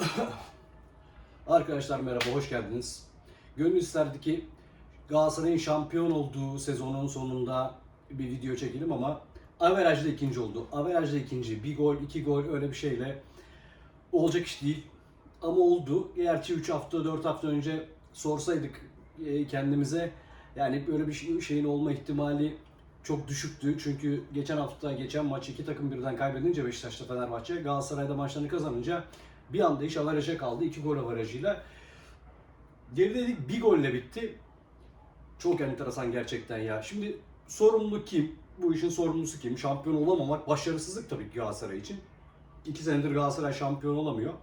Arkadaşlar merhaba, hoş geldiniz. Gönül isterdi ki Galatasaray'ın şampiyon olduğu sezonun sonunda bir video çekelim ama averajda ikinci oldu. Averajda ikinci, bir gol, iki gol öyle bir şeyle olacak iş değil. Ama oldu. Gerçi 3 hafta, 4 hafta önce sorsaydık e, kendimize yani böyle bir şey- şeyin olma ihtimali çok düşüktü. Çünkü geçen hafta, geçen maç iki takım birden kaybedince Beşiktaş'ta Fenerbahçe, Galatasaray'da maçlarını kazanınca bir anda iş avaraja kaldı. iki gol avarajıyla. Gerideydik bir golle bitti. Çok enteresan gerçekten ya. Şimdi sorumlu kim? Bu işin sorumlusu kim? Şampiyon olamamak başarısızlık tabii ki Galatasaray için. İki senedir Galatasaray şampiyon olamıyor.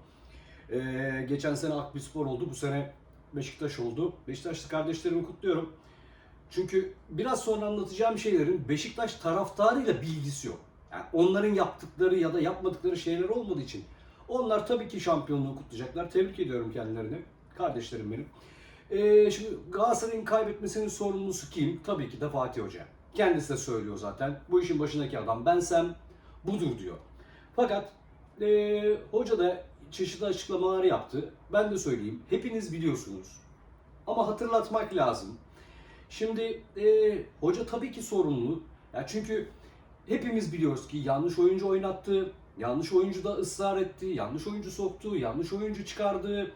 Ee, geçen sene Akbispor oldu. Bu sene Beşiktaş oldu. Beşiktaşlı kardeşlerimi kutluyorum. Çünkü biraz sonra anlatacağım şeylerin Beşiktaş taraftarıyla bir ilgisi yok. Yani onların yaptıkları ya da yapmadıkları şeyler olmadığı için onlar tabii ki şampiyonluğu kutlayacaklar. Tebrik ediyorum kendilerini. Kardeşlerim benim. Ee, şimdi Galatasaray'ın kaybetmesinin sorumlusu kim? Tabii ki de Fatih Hoca. Kendisi de söylüyor zaten. Bu işin başındaki adam bensem budur diyor. Fakat ee, hoca da çeşitli açıklamalar yaptı. Ben de söyleyeyim. Hepiniz biliyorsunuz. Ama hatırlatmak lazım. Şimdi ee, hoca tabii ki sorumlu. Ya çünkü hepimiz biliyoruz ki yanlış oyuncu oynattı, yanlış oyuncu da ısrar etti, yanlış oyuncu soktu, yanlış oyuncu çıkardı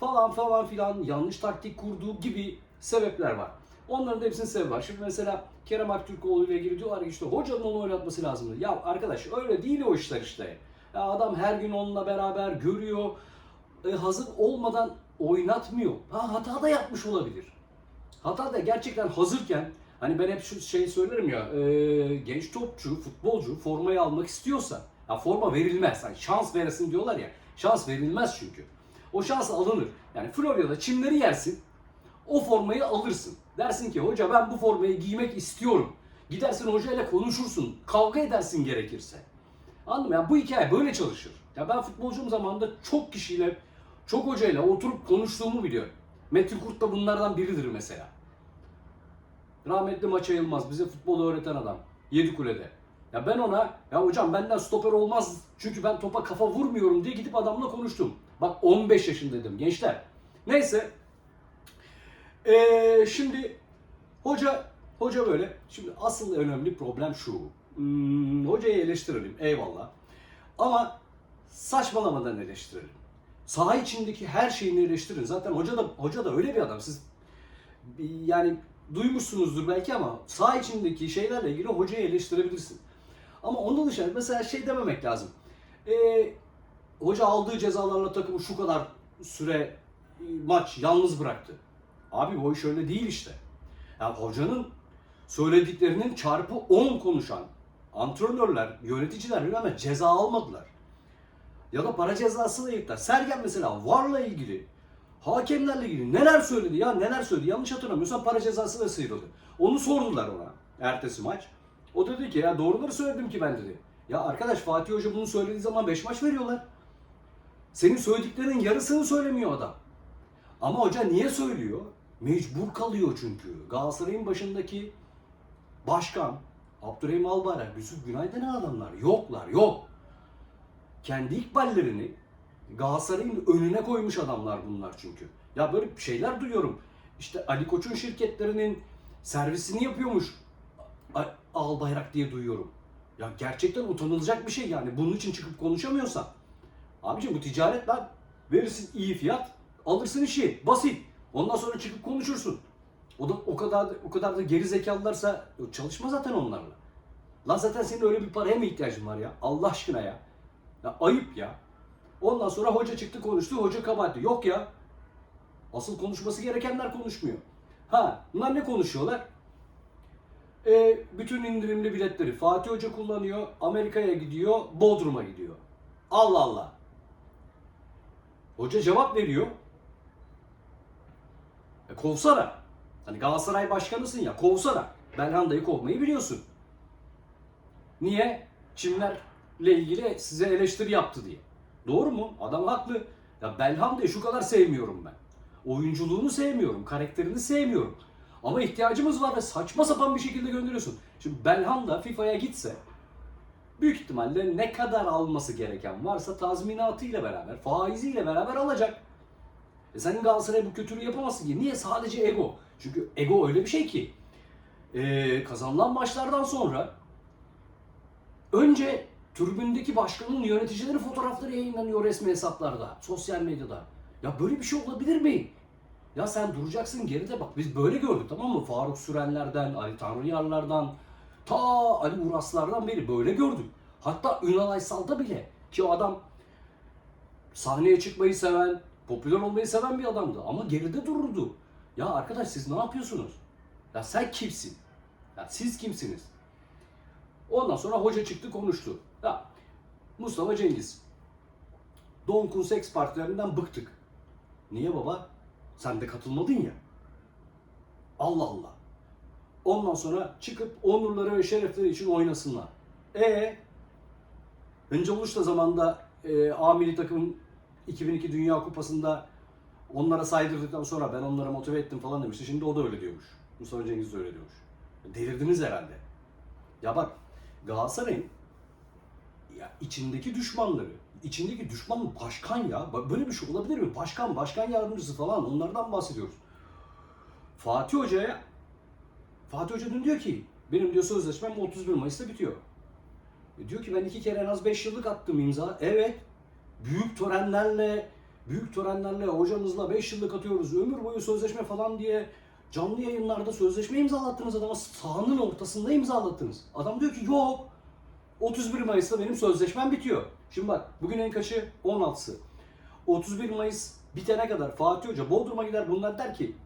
falan falan filan yanlış taktik kurduğu gibi sebepler var. Onların da hepsinin sebebi var. Şimdi mesela Kerem Aktürkoğlu ile ilgili diyorlar ki işte hocanın onu oynatması lazımdı. Ya arkadaş öyle değil o işler işte. Ya adam her gün onunla beraber görüyor. E, hazır olmadan oynatmıyor. Ha hata da yapmış olabilir. Hata da gerçekten hazırken hani ben hep şu şeyi söylerim ya e, genç topçu, futbolcu formayı almak istiyorsa ya forma verilmez. Hani şans veresin diyorlar ya. Şans verilmez çünkü. O şans alınır. Yani Florya'da çimleri yersin. O formayı alırsın. Dersin ki hoca ben bu formayı giymek istiyorum. Gidersin hocayla konuşursun. Kavga edersin gerekirse. Anladın mı? Yani bu hikaye böyle çalışır. Ya ben futbolcum zamanında çok kişiyle, çok hocayla oturup konuştuğumu biliyorum. Metin Kurt da bunlardan biridir mesela. Rahmetli Maça Yılmaz bize futbolu öğreten adam. Yedikule'de. Ya ben ona ya hocam benden stoper olmaz çünkü ben topa kafa vurmuyorum diye gidip adamla konuştum. Bak 15 yaşındaydım gençler. Neyse. Ee, şimdi hoca hoca böyle. Şimdi asıl önemli problem şu. Hmm, hocayı eleştirelim eyvallah. Ama saçmalamadan eleştirelim. Saha içindeki her şeyini eleştirin. Zaten hoca da hoca da öyle bir adam. Siz yani duymuşsunuzdur belki ama saha içindeki şeylerle ilgili hocayı eleştirebilirsin. Ama onun dışında mesela şey dememek lazım. Ee, hoca aldığı cezalarla takımı şu kadar süre e, maç yalnız bıraktı. Abi o iş öyle değil işte. Yani hocanın söylediklerinin çarpı 10 konuşan antrenörler, yöneticiler bilmem ceza almadılar. Ya da para cezası da yıktılar. Sergen mesela VAR'la ilgili, hakemlerle ilgili neler söyledi ya neler söyledi. Yanlış hatırlamıyorsam para cezası da sıyrıldı. Onu sordular ona ertesi maç. O dedi ki ya doğruları söyledim ki ben dedi. Ya arkadaş Fatih Hoca bunu söylediği zaman 5 maç veriyorlar. Senin söylediklerinin yarısını söylemiyor adam. Ama hoca niye söylüyor? Mecbur kalıyor çünkü. Galatasaray'ın başındaki başkan Abdurrahim Albayrak, Yusuf Günay denen adamlar yoklar, yok. Kendi ikballerini Galatasaray'ın önüne koymuş adamlar bunlar çünkü. Ya böyle şeyler duyuyorum. İşte Ali Koç'un şirketlerinin servisini yapıyormuş A- Albayrak diye duyuyorum. Ya gerçekten utanılacak bir şey yani. Bunun için çıkıp konuşamıyorsan. Abiciğim bu ticaret lan. Verirsin iyi fiyat, alırsın işi. Basit. Ondan sonra çıkıp konuşursun. O da o kadar o kadar da geri zekalılarsa çalışma zaten onlarla. Lan zaten senin öyle bir paraya mı ihtiyacın var ya? Allah aşkına ya. Ya ayıp ya. Ondan sonra hoca çıktı konuştu, hoca kabahatli. Yok ya. Asıl konuşması gerekenler konuşmuyor. Ha, bunlar ne konuşuyorlar? E, bütün indirimli biletleri Fatih Hoca kullanıyor, Amerika'ya gidiyor, Bodrum'a gidiyor. Allah Allah. Hoca cevap veriyor. E, kovsana. Hani Galatasaray başkanısın ya, kovsana. Belhanda'yı kovmayı biliyorsun. Niye? Çimlerle ilgili size eleştiri yaptı diye. Doğru mu? Adam haklı. Ya Belhanda'yı şu kadar sevmiyorum ben. Oyunculuğunu sevmiyorum, karakterini sevmiyorum. Ama ihtiyacımız var ve saçma sapan bir şekilde gönderiyorsun. Şimdi Belhanda FIFA'ya gitse büyük ihtimalle ne kadar alması gereken varsa tazminatıyla beraber, faiziyle beraber alacak. E senin Galatasaray bu kötülüğü yapamazsın ki. Niye? Sadece ego. Çünkü ego öyle bir şey ki. E, kazanılan maçlardan sonra önce tribündeki başkanın yöneticileri fotoğrafları yayınlanıyor resmi hesaplarda, sosyal medyada. Ya böyle bir şey olabilir mi? Ya sen duracaksın geride bak biz böyle gördük tamam mı? Faruk Sürenler'den, Ali Tanrıyarlar'dan, ta Ali Uraslar'dan beri böyle gördük. Hatta Ünal Aysal'da bile ki o adam sahneye çıkmayı seven, popüler olmayı seven bir adamdı ama geride dururdu. Ya arkadaş siz ne yapıyorsunuz? Ya sen kimsin? Ya siz kimsiniz? Ondan sonra hoca çıktı konuştu. Ya Mustafa Cengiz. Don Kunsex partilerinden bıktık. Niye baba? Sen de katılmadın ya. Allah Allah. Ondan sonra çıkıp onurları ve şerefleri için oynasınlar. E Önce Uluç'ta zamanda e, A milli takım 2002 Dünya Kupası'nda onlara saydırdıktan sonra ben onlara motive ettim falan demişti. Şimdi o da öyle diyormuş. Mustafa Cengiz de öyle diyormuş. Delirdiniz herhalde. Ya bak Galatasaray'ın ya içindeki düşmanları, içindeki düşman başkan ya. Böyle bir şey olabilir mi? Başkan, başkan yardımcısı falan onlardan bahsediyoruz. Fatih Hoca'ya Fatih Hoca dün diyor ki benim diyor sözleşmem 31 Mayıs'ta bitiyor. E diyor ki ben iki kere en az 5 yıllık attım imza. Evet. Büyük törenlerle büyük törenlerle hocamızla 5 yıllık atıyoruz. Ömür boyu sözleşme falan diye canlı yayınlarda sözleşme imzalattınız adama. Sahanın ortasında imzalattınız. Adam diyor ki yok. 31 Mayıs'ta benim sözleşmem bitiyor. Şimdi bak bugün en kaçı? 16'sı. 31 Mayıs bitene kadar Fatih Hoca Bodrum'a gider bunlar der ki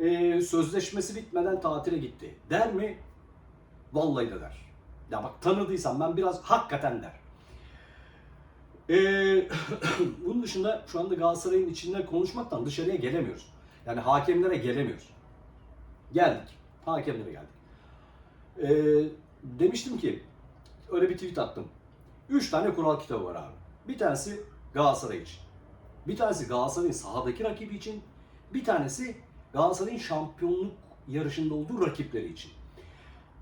"Ee, sözleşmesi bitmeden tatile gitti. Der mi? Vallahi de der. Ya bak tanıdıysam ben biraz hakikaten der. Ee, bunun dışında şu anda Galatasaray'ın içinde konuşmaktan dışarıya gelemiyoruz. Yani hakemlere gelemiyoruz. Geldik. Hakemlere geldik. Ee, demiştim ki öyle bir tweet attım. Üç tane kural kitabı var abi. Bir tanesi Galatasaray için. Bir tanesi Galatasaray'ın sahadaki rakibi için. Bir tanesi Galatasaray'ın şampiyonluk yarışında olduğu rakipleri için.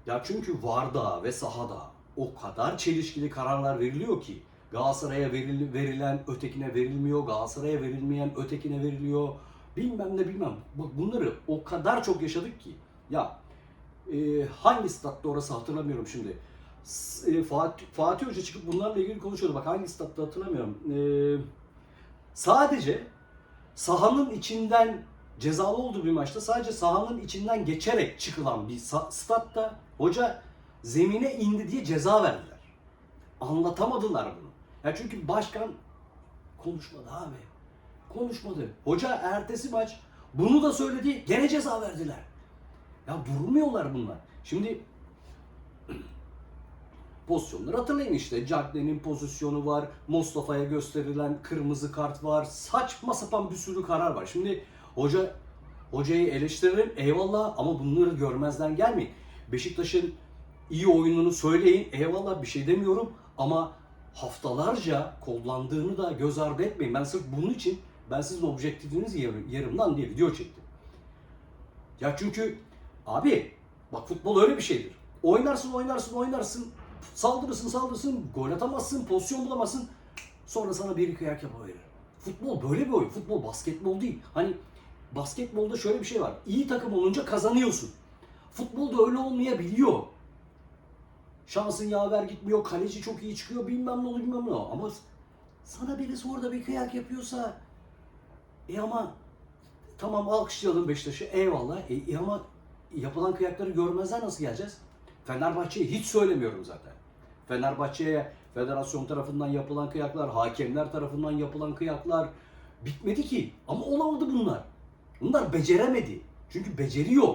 Ya çünkü VAR'da ve sahada o kadar çelişkili kararlar veriliyor ki Galatasaray'a veril- verilen ötekine verilmiyor, Galatasaray'a verilmeyen ötekine veriliyor. Bilmem ne bilmem. Bak bunları o kadar çok yaşadık ki. Ya e, hangi statta orası hatırlamıyorum şimdi. E, Fatih, Fatih Hoca çıkıp bunlarla ilgili konuşuyordu. Bak hangi statta hatırlamıyorum. E, sadece sahanın içinden cezalı olduğu bir maçta sadece sahanın içinden geçerek çıkılan bir statta hoca zemine indi diye ceza verdiler. Anlatamadılar bunu. Ya çünkü başkan konuşmadı abi. Konuşmadı. Hoca ertesi maç bunu da söyledi. Gene ceza verdiler. Ya durmuyorlar bunlar. Şimdi pozisyonları hatırlayın işte. Cagney'in pozisyonu var. Mustafa'ya gösterilen kırmızı kart var. Saçma sapan bir sürü karar var. Şimdi hoca hocayı eleştirelim eyvallah ama bunları görmezden gelmeyin. Beşiktaş'ın iyi oyununu söyleyin eyvallah bir şey demiyorum ama haftalarca kullandığını da göz ardı etmeyin. Ben sırf bunun için ben sizin objektifiniz lan diye video çektim. Ya çünkü abi bak futbol öyle bir şeydir. Oynarsın oynarsın oynarsın saldırırsın saldırırsın gol atamazsın pozisyon bulamazsın sonra sana bir kıyak yapıverir. Futbol böyle bir oyun. Futbol basketbol değil. Hani basketbolda şöyle bir şey var. İyi takım olunca kazanıyorsun. Futbolda öyle olmayabiliyor. Şansın yaver gitmiyor, kaleci çok iyi çıkıyor, bilmem ne oluyor, bilmem ne oluyor. Ama sana birisi orada bir kıyak yapıyorsa e ama tamam alkışlayalım Beşiktaş'ı eyvallah. E, e ama yapılan kıyakları görmezden nasıl geleceğiz? Fenerbahçe'yi hiç söylemiyorum zaten. Fenerbahçe'ye federasyon tarafından yapılan kıyaklar, hakemler tarafından yapılan kıyaklar bitmedi ki. Ama olamadı bunlar. Bunlar beceremedi. Çünkü beceriyor.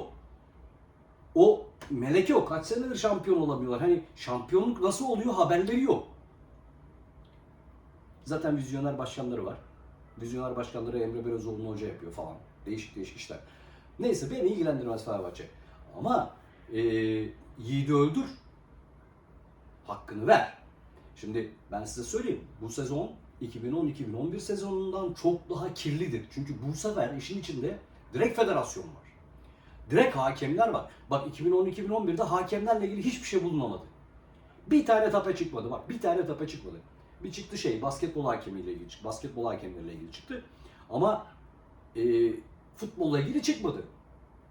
O melek yok. Kaç senedir şampiyon olamıyorlar. Hani şampiyonluk nasıl oluyor haberleri yok. Zaten vizyoner başkanları var. Vizyoner başkanları Emre Belözoğlu'nu hoca yapıyor falan. Değişik değişik işler. Neyse beni ilgilendirmez Fenerbahçe. Ama e, yiğidi öldür. Hakkını ver. Şimdi ben size söyleyeyim. Bu sezon 2010-2011 sezonundan çok daha kirlidir. Çünkü bu sefer işin içinde direkt federasyon var. Direkt hakemler var. Bak 2010-2011'de hakemlerle ilgili hiçbir şey bulunamadı. Bir tane tape çıkmadı bak bir tane tape çıkmadı. Bir çıktı şey basketbol hakemiyle ilgili çıktı. Basketbol hakemleriyle ilgili çıktı. Ama e, futbolla ilgili çıkmadı.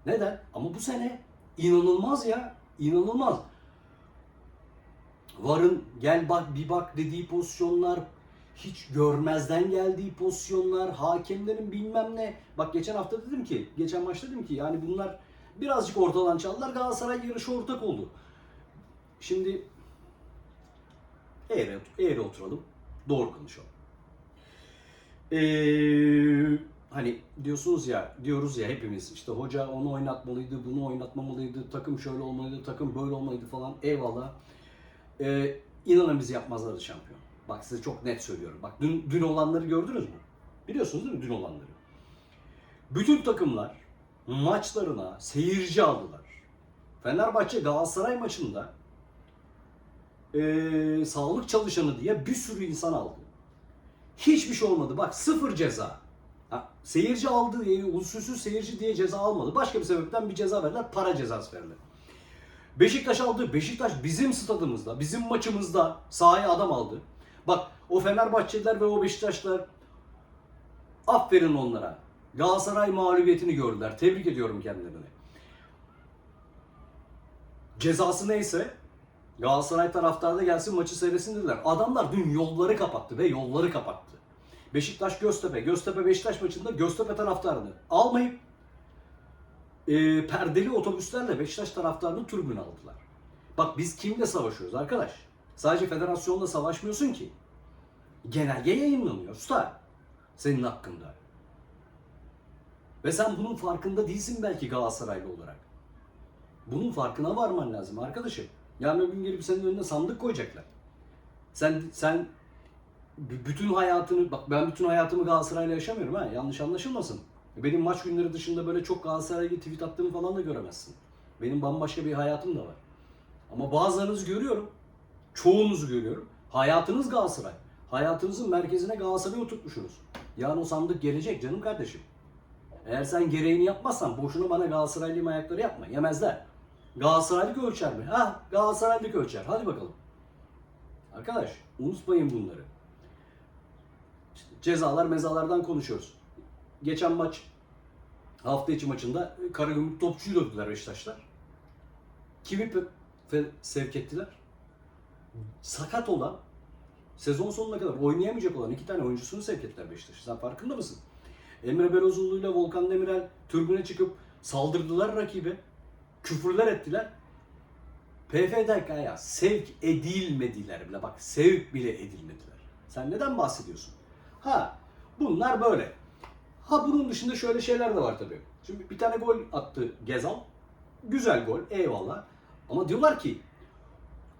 Neden? Ama bu sene inanılmaz ya. İnanılmaz. Varın gel bak bir bak dediği pozisyonlar, hiç görmezden geldiği pozisyonlar, hakemlerin bilmem ne. Bak geçen hafta dedim ki, geçen maçta dedim ki yani bunlar birazcık ortadan çaldılar. Galatasaray yarışa ortak oldu. Şimdi eğri, eğri oturalım, doğru konuşalım. Ee, hani diyorsunuz ya, diyoruz ya hepimiz işte hoca onu oynatmalıydı, bunu oynatmamalıydı, takım şöyle olmalıydı, takım böyle olmalıydı falan. Eyvallah. Ee, inanın bizi yapmazlardı şampiyon. Bak size çok net söylüyorum. Bak dün, dün olanları gördünüz mü? Biliyorsunuz değil mi dün olanları? Bütün takımlar maçlarına seyirci aldılar. Fenerbahçe Galatasaray maçında ee, sağlık çalışanı diye bir sürü insan aldı. Hiçbir şey olmadı. Bak sıfır ceza. Seyirci aldı diye, usulsüz seyirci diye ceza almadı. Başka bir sebepten bir ceza verdiler. Para cezası verdiler. Beşiktaş aldı. Beşiktaş bizim stadımızda, bizim maçımızda sahaya adam aldı. Bak o Fenerbahçeliler ve o Beşiktaşlar aferin onlara. Galatasaray mağlubiyetini gördüler. Tebrik ediyorum kendilerini. Cezası neyse Galatasaray taraftarı da gelsin maçı seyretsin dediler. Adamlar dün yolları kapattı ve yolları kapattı. Beşiktaş Göztepe, Göztepe Beşiktaş maçında Göztepe taraftarını almayıp e, perdeli otobüslerle Beşiktaş taraftarını tribüne aldılar. Bak biz kimle savaşıyoruz arkadaş? Sadece federasyonla savaşmıyorsun ki. Genelge yayınlanıyor usta. Senin hakkında. Ve sen bunun farkında değilsin belki Galatasaraylı olarak. Bunun farkına varman lazım arkadaşım. Yarın öbür gün gelip senin önüne sandık koyacaklar. Sen sen bütün hayatını bak ben bütün hayatımı Galatasaray'la yaşamıyorum ha yanlış anlaşılmasın. Benim maç günleri dışında böyle çok Galatasaray'la tweet attığımı falan da göremezsin. Benim bambaşka bir hayatım da var. Ama bazılarınızı görüyorum. Çoğunuzu görüyorum. Hayatınız Galatasaray. Hayatınızın merkezine Galatasaray'ı oturtmuşsunuz. Yarın o sandık gelecek canım kardeşim. Eğer sen gereğini yapmazsan boşuna bana Galatasaraylıyım ayakları yapma. Yemezler. Galatasaraylık ölçer mi? Ha Galatasaraylık ölçer. Hadi bakalım. Arkadaş unutmayın bunları. Cezalar mezalardan konuşuyoruz. Geçen maç hafta içi maçında Karagümrük topçuyu dövdüler Beşiktaşlar. Kimi sevk ettiler? Sakat olan sezon sonuna kadar oynayamayacak olan iki tane oyuncusunu sevk ettiler Beşiktaş. Sen farkında mısın? Emre Belözoğlu ile Volkan Demirel türbüne çıkıp saldırdılar rakibe. Küfürler ettiler. PFDK ya sevk edilmediler bile. Bak sevk bile edilmediler. Sen neden bahsediyorsun? Ha bunlar böyle. Ha bunun dışında şöyle şeyler de var tabii. Şimdi bir tane gol attı Gezal. Güzel gol eyvallah. Ama diyorlar ki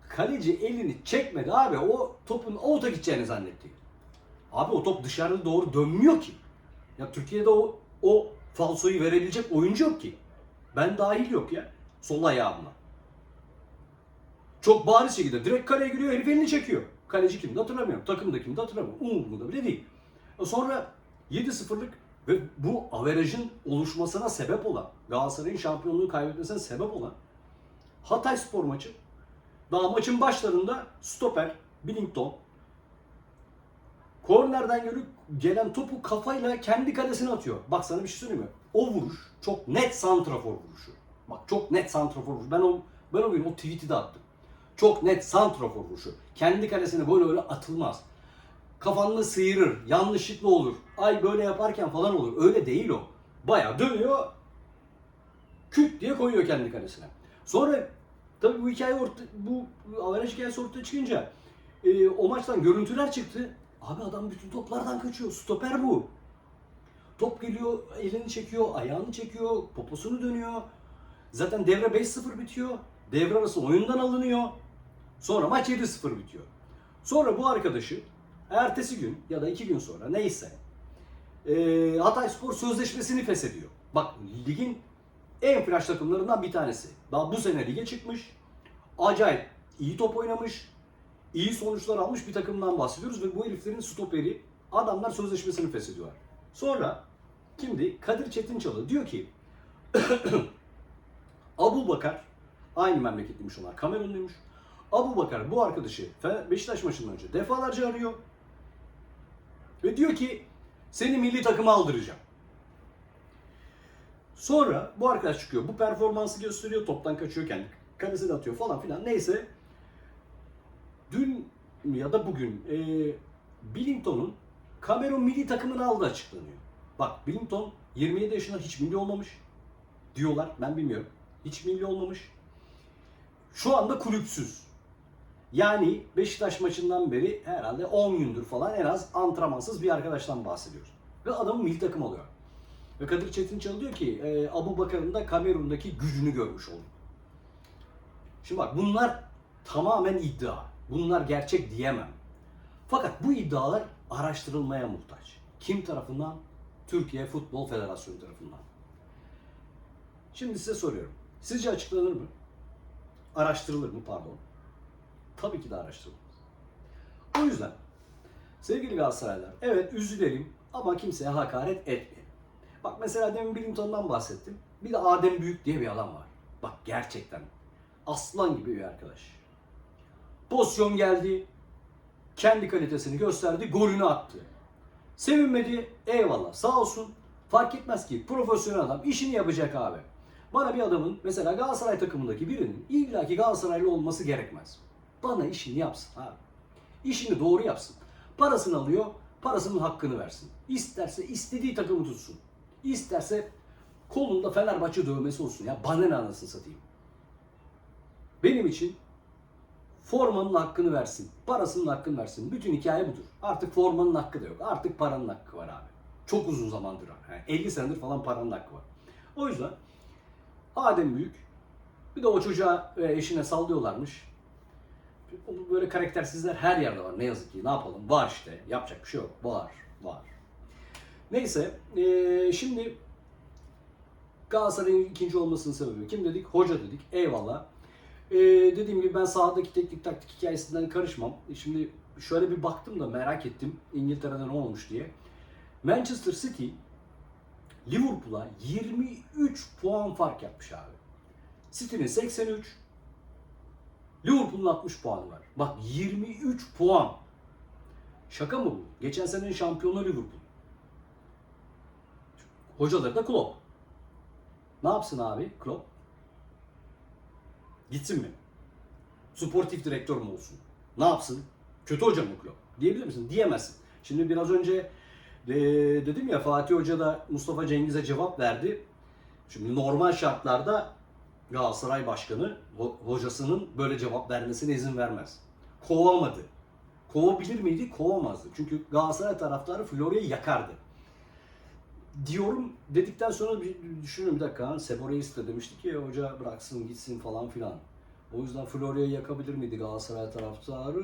kaleci elini çekmedi abi. O topun avuta gideceğini zannetti. Abi o top dışarıda doğru dönmüyor ki. Ya Türkiye'de o o falsoyu verebilecek oyuncu yok ki. Ben dahil yok ya. Sol ayağımla. Çok bariz şekilde direkt kaleye giriyor herif elini çekiyor. Kaleci kimdi hatırlamıyorum. Takımda kimdi hatırlamıyorum. Umurumda bile değil. Sonra 7-0'lık ve bu averajın oluşmasına sebep olan, Galatasaray'ın şampiyonluğu kaybetmesine sebep olan Hatay Spor maçı. Daha maçın başlarında stoper Billington kornerden gelip gelen topu kafayla kendi kalesine atıyor. Bak sana bir şey söyleyeyim mi? O vuruş çok net santrafor vuruşu. Bak çok net santrafor vuruşu. Ben o ben o gün o tweet'i de attım. Çok net santrafor vuruşu. Kendi kalesine böyle öyle atılmaz. Kafanını sıyırır, yanlışlıkla olur. Ay böyle yaparken falan olur. Öyle değil o. Baya dönüyor, küt diye koyuyor kendi kalesine. Sonra tabii bu hikaye orta, bu averaj hikayesi ortaya çıkınca e, o maçtan görüntüler çıktı. Abi adam bütün toplardan kaçıyor. Stoper bu. Top geliyor, elini çekiyor, ayağını çekiyor, poposunu dönüyor. Zaten devre 5-0 bitiyor. Devre arası oyundan alınıyor. Sonra maç 7-0 bitiyor. Sonra bu arkadaşı ertesi gün ya da iki gün sonra neyse e, Hatay Spor sözleşmesini feshediyor. Bak ligin en flash takımlarından bir tanesi. Daha bu sene lige çıkmış. Acayip iyi top oynamış. iyi sonuçlar almış bir takımdan bahsediyoruz ve bu heriflerin stoperi adamlar sözleşmesini feshediyorlar. Sonra kimdi? Kadir Çetinçalı diyor ki Abu Bakar aynı memleketliymiş onlar. Kamerunluymuş. Abu Bakar bu arkadaşı Beşiktaş maçından önce defalarca arıyor. Ve diyor ki seni milli takıma aldıracağım. Sonra bu arkadaş çıkıyor. Bu performansı gösteriyor. Toptan kaçıyor kendi. Kalesine atıyor falan filan. Neyse. Dün ya da bugün e, Billington'un Kamerun milli takımını aldı açıklanıyor. Bak Billington 27 yaşında hiç milli olmamış diyorlar. Ben bilmiyorum. Hiç milli olmamış. Şu anda kulüpsüz. Yani Beşiktaş maçından beri herhalde 10 gündür falan en az antrenmansız bir arkadaştan bahsediyoruz. Ve adamın milli takım alıyor. Ve Kadir Çetinçal diyor ki e, Abu Bakar'ın da Kamerun'daki gücünü görmüş olduk. Şimdi bak bunlar tamamen iddia. Bunlar gerçek diyemem. Fakat bu iddialar araştırılmaya muhtaç. Kim tarafından? Türkiye Futbol Federasyonu tarafından. Şimdi size soruyorum. Sizce açıklanır mı? Araştırılır mı pardon? Tabii ki de araştırılır. O yüzden sevgili Galatasaraylar evet üzülelim ama kimseye hakaret etmeyelim. Bak mesela demin Billington'dan bahsettim. Bir de Adem Büyük diye bir adam var. Bak gerçekten aslan gibi bir arkadaş. Pozisyon geldi. Kendi kalitesini gösterdi. Golünü attı. Sevinmedi. Eyvallah. Sağ olsun. Fark etmez ki. Profesyonel adam. işini yapacak abi. Bana bir adamın mesela Galatasaray takımındaki birinin illaki Galatasaraylı olması gerekmez. Bana işini yapsın abi. İşini doğru yapsın. Parasını alıyor. Parasının hakkını versin. İsterse istediği takımı tutsun. İsterse kolunda Fenerbahçe dövmesi olsun ya. Bana ne anasını satayım. Benim için formanın hakkını versin. Parasının hakkını versin. Bütün hikaye budur. Artık formanın hakkı da yok. Artık paranın hakkı var abi. Çok uzun zamandır. Yani 50 senedir falan paranın hakkı var. O yüzden Adem Büyük bir de o çocuğa ve eşine sallıyorlarmış. Böyle karaktersizler her yerde var ne yazık ki. Ne yapalım? Var işte. Yapacak bir şey yok. Var. Var. Neyse. eee, şimdi Galatasaray'ın ikinci olmasının sebebi kim dedik? Hoca dedik. Eyvallah. Ee, dediğim gibi ben sahadaki teknik taktik hikayesinden karışmam. Şimdi şöyle bir baktım da merak ettim İngiltere'de ne olmuş diye. Manchester City Liverpool'a 23 puan fark yapmış abi. City'nin 83, Liverpool'un 60 puanı var. Bak 23 puan. Şaka mı bu? Geçen senenin şampiyonu Liverpool. Hocaları da Klopp. Ne yapsın abi Klopp? Gitsin mi? Sportif direktör mü olsun? Ne yapsın? Kötü hoca mı Klopp? Diyebilir misin? Diyemezsin. Şimdi biraz önce e, dedim ya Fatih Hoca da Mustafa Cengiz'e cevap verdi. Şimdi normal şartlarda Galatasaray Başkanı ho- hocasının böyle cevap vermesine izin vermez. Kovamadı. Kovabilir miydi? Kovamazdı. Çünkü Galatasaray taraftarı Florya'yı yakardı diyorum dedikten sonra bir düşünüyorum bir dakika Sebo Reis de demişti ki hoca bıraksın gitsin falan filan. O yüzden Florya'yı yakabilir miydi Galatasaray taraftarı?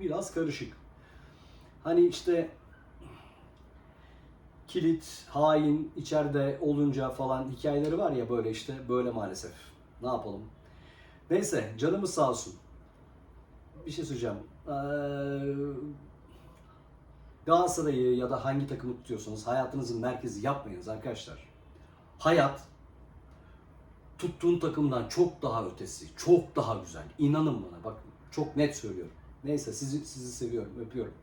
Biraz karışık. Hani işte kilit, hain içeride olunca falan hikayeleri var ya böyle işte böyle maalesef. Ne yapalım? Neyse canımız sağ olsun. Bir şey söyleyeceğim. Ee, Galatasaray'ı ya da hangi takımı tutuyorsanız hayatınızın merkezi yapmayınız arkadaşlar. Hayat tuttuğun takımdan çok daha ötesi, çok daha güzel. İnanın bana bak çok net söylüyorum. Neyse sizi sizi seviyorum, öpüyorum.